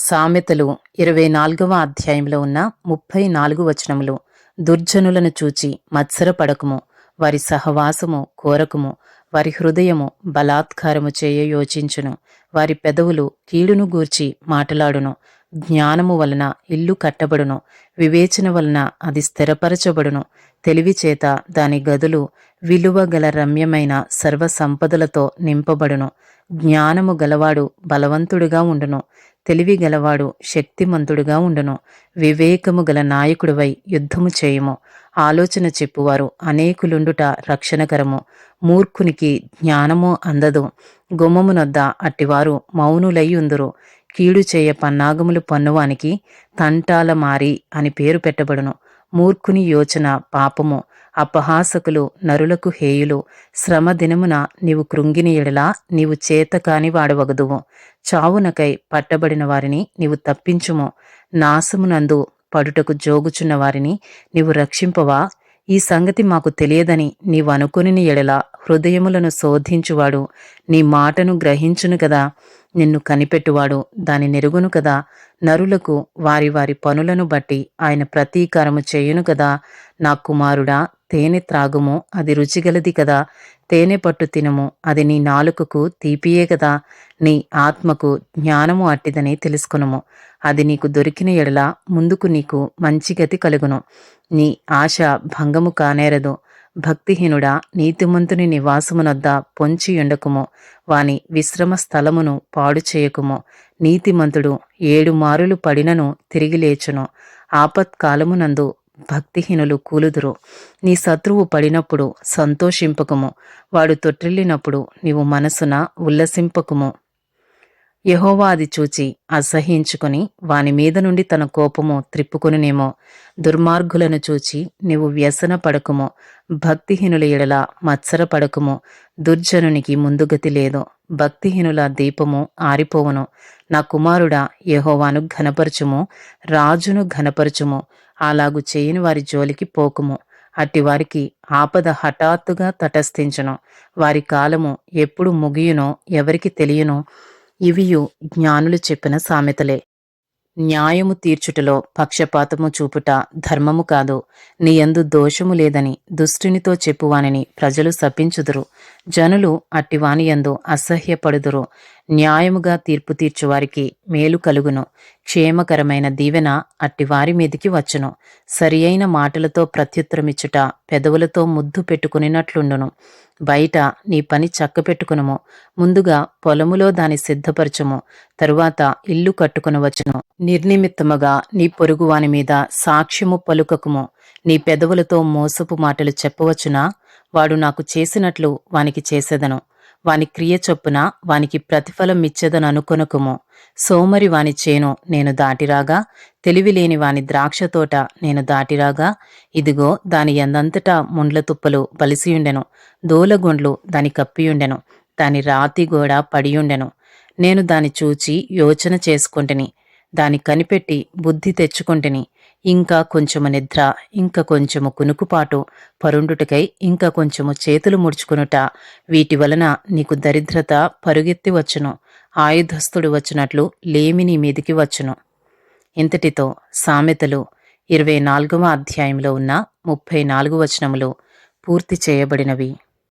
సామెతలు ఇరవై నాలుగవ అధ్యాయంలో ఉన్న ముప్పై నాలుగు వచనములు దుర్జనులను చూచి మత్సరపడకము. వారి సహవాసము కోరకుము. వారి హృదయము బలాత్కారము చేయ యోచించును. వారి పెదవులు కీడును గూర్చి మాటలాడును. జ్ఞానము వలన ఇల్లు కట్టబడును వివేచన వలన అది స్థిరపరచబడును. తెలివి చేత దాని గదులు విలువ గల రమ్యమైన సర్వ సంపదలతో నింపబడును. జ్ఞానము గలవాడు బలవంతుడుగా ఉండును. తెలివి గలవాడు శక్తిమంతుడుగా ఉండును. వివేకము గల నాయకుడివై యుద్ధము చేయుము. ఆలోచన చెప్పువారు అనేకులుండుట రక్షణకరము. మూర్ఖునికి జ్ఞానము అందదు. గుమ్మమునొద్ద అట్టివారు మౌనులై ఉందురు. కీడు చేయ పన్నాగములు పన్నువానికి తంటాల మారి అని పేరు పెట్టబడును. మూర్ఖుని యోచన పాపము అపహాసకులు నరులకు హేయులు. శ్రమ దినమున నీవు కృంగిని ఎడలా నీవు చేత కాని వాడవగదువు. చావునకై పట్టబడిన వారిని నీవు తప్పించుము. నాశమునందు పడుటకు జోగుచున్న వారిని నీవు రక్షింపవా? ఈ సంగతి మాకు తెలియదని నీవనుకుని ఎడల హృదయములను శోధించువాడు. నీ మాటను గ్రహించును కదా నిన్ను కనిపెట్టువాడు. దాని నెరుగును కదా నరులకు వారి వారి పనులను బట్టి ఆయన ప్రతీకారము చేయును కదా నా కుమారుడా తేనె త్రాగుము అది రుచిగలది కదా. తేనె పట్టు తినము అది నీ నాలుకకు తీపియే కదా. నీ ఆత్మకు జ్ఞానము అట్టిదని తెలుసుకునుము. అది నీకు దొరికిన ఎడల ముందుకు నీకు మంచి గతి కలుగును. నీ ఆశ భంగము కానేరదు భక్తిహీనుడా నీతిమంతుని నివాసమునొద్ద పొంచి ఉండకుము వాని విశ్రమ స్థలమును పాడు చేయకుము. నీతిమంతుడు ఏడు మారులు పడినను తిరిగి లేచును. ఆపత్కాలమునందు భక్తిహీనులు కూలుదురు. నీ శత్రువు పడినప్పుడు సంతోషింపకము. వాడు తొట్టిల్లినప్పుడు నీవు మనసున ఉల్లసింపకుము. యహోవా అది చూచి అసహించుకుని వాని మీద నుండి తన కోపము త్రిప్పుకునినేమో. దుర్మార్గులను చూచి నీవు వ్యసన పడకుము. భక్తిహీనుల ఎడల మత్సర పడకుము. దుర్జనునికి ముందుగతి లేదు. భక్తిహీనుల దీపము ఆరిపోవును. నా కుమారుడా యహోవాను ఘనపరచుము. రాజును ఘనపరచుము. అలాగు చేయని వారి జోలికి పోకుము. అట్టి వారికి ఆపద హఠాత్తుగా తటస్థించను. వారి కాలము ఎప్పుడు ముగియునో ఎవరికి తెలియనో ఇవియు జ్ఞానులు చెప్పిన సామెతలే. న్యాయము తీర్చుటలో పక్షపాతము చూపుట ధర్మము కాదు. నీయందు దోషము లేదని దుష్టునితో చెప్పువానిని ప్రజలు శపించుదురు. జనులు అట్టివానియందు అసహ్యపడుదురు. న్యాయముగా తీర్పు తీర్చువారికి మేలు కలుగును. క్షేమకరమైన దీవెన అట్టివారి మీదికి వచ్చును. సరియైన మాటలతో ప్రత్యుత్తరమిచ్చుట పెదవులతో ముద్దు పెట్టుకునినట్లుండును. బయట నీ పని చక్కపెట్టుకునుము. ముందుగా పొలములో దాని సిద్ధపరచుము. తరువాత ఇల్లు కట్టుకునవచ్చును నిర్నిమిత్తముగా నీ పొరుగువాని మీద సాక్ష్యము పలుకకుము. నీ పెదవులతో మోసపు మాటలు చెప్పవచ్చునా? వాడు నాకు చేసినట్లు వానికి చేసేదను. వాని క్రియ చొప్పున వానికి ప్రతిఫలం ఇచ్చేదని సోమరి వాని చేను నేను దాటిరాగా తెలివిలేని వాని ద్రాక్ష తోట నేను దాటిరాగా ఇదిగో దాని ఎందంతటా ముండ్ల తుప్పలు బలిసియుండెను దూలగుండ్లు దాని కప్పియుండెను దాని రాతి గోడ పడియుండెను. నేను దాని చూచి యోచన చేసుకుంటుని దాని కనిపెట్టి బుద్ధి తెచ్చుకుంటుని ఇంకా కొంచెము నిద్ర ఇంకా కొంచెము కునుకుపాటు పరుండుటకై ఇంకా కొంచెము చేతులు ముడుచుకునుట. వీటి వలన నీకు దరిద్రత పరుగెత్తి వచ్చును ఆయుధస్తుడు వచ్చినట్లు లేమి నీ మీదికి వచ్చును. ఇంతటితో సామెతలు ఇరవై నాలుగవ అధ్యాయంలో ఉన్న ముప్పై నాలుగు వచనములు పూర్తి చేయబడినవి.